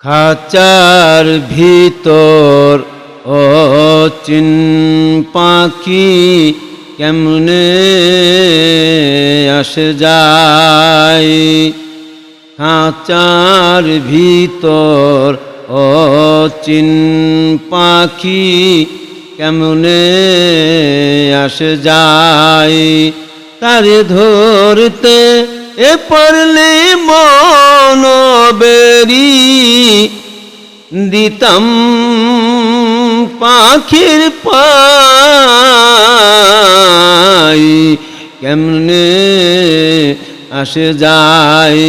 খাঁচার ভিতর ও চিন পাখি কেমনে আসে যায়? খাঁচার ভিতর ও চিন পাখি কেমনে আসে যায়? তারে ধরতে এ পড়লে মন বেরি দিতাম পাখির পাই। কেমনে আসে যায়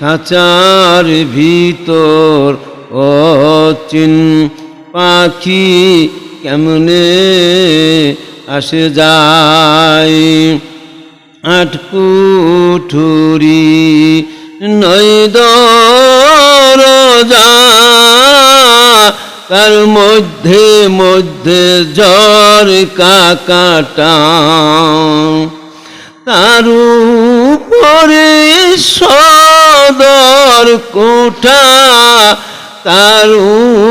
খাঁচার ভিতর ও চিন পাখি? কেমনে আসে যায়? আট কুঠুরি নয় দরজা, তার মধ্যে মধ্যে জ্বর কাকাটা তার উপরে সদর কোঠা, তার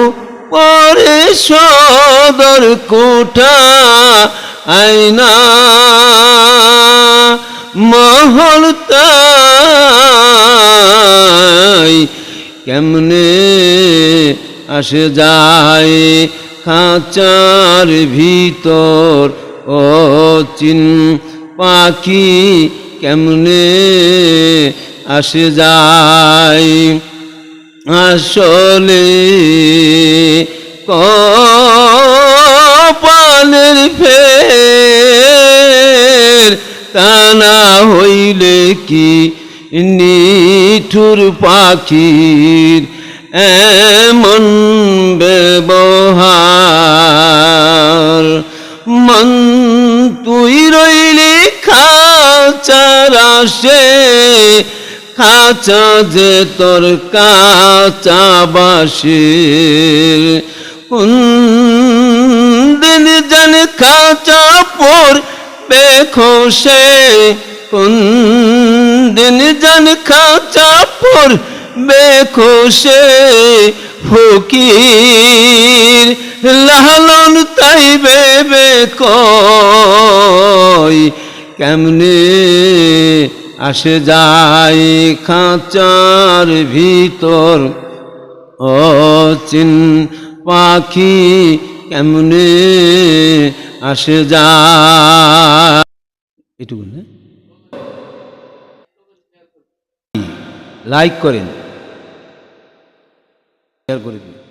উপরে সদর কোঠা, আয়না মহল তাই কেমনে আসে যায় খাঁচার ভিতর? ও চিন পাখি কেমনে আসে যায়? আসলে কপালের ফের তা না হইলে কি নিঠুর পাখির এমন ব্যবহার। মন তুই রইলি খাচার আসে খাঁচা যে তোর কাঁচা কোন দিন জান খাঁচা পর বেখোসে কোন দিন জান খাঁচা পর বেখোসে ফকির। লালন তাই বেবে কয়, কেমনে আসে যায় খাঁচার ভিতর? অচিন পাখি কেমনে আসে যায়? এটুকু না? লাইক করেন। শেয়ার করে দিন।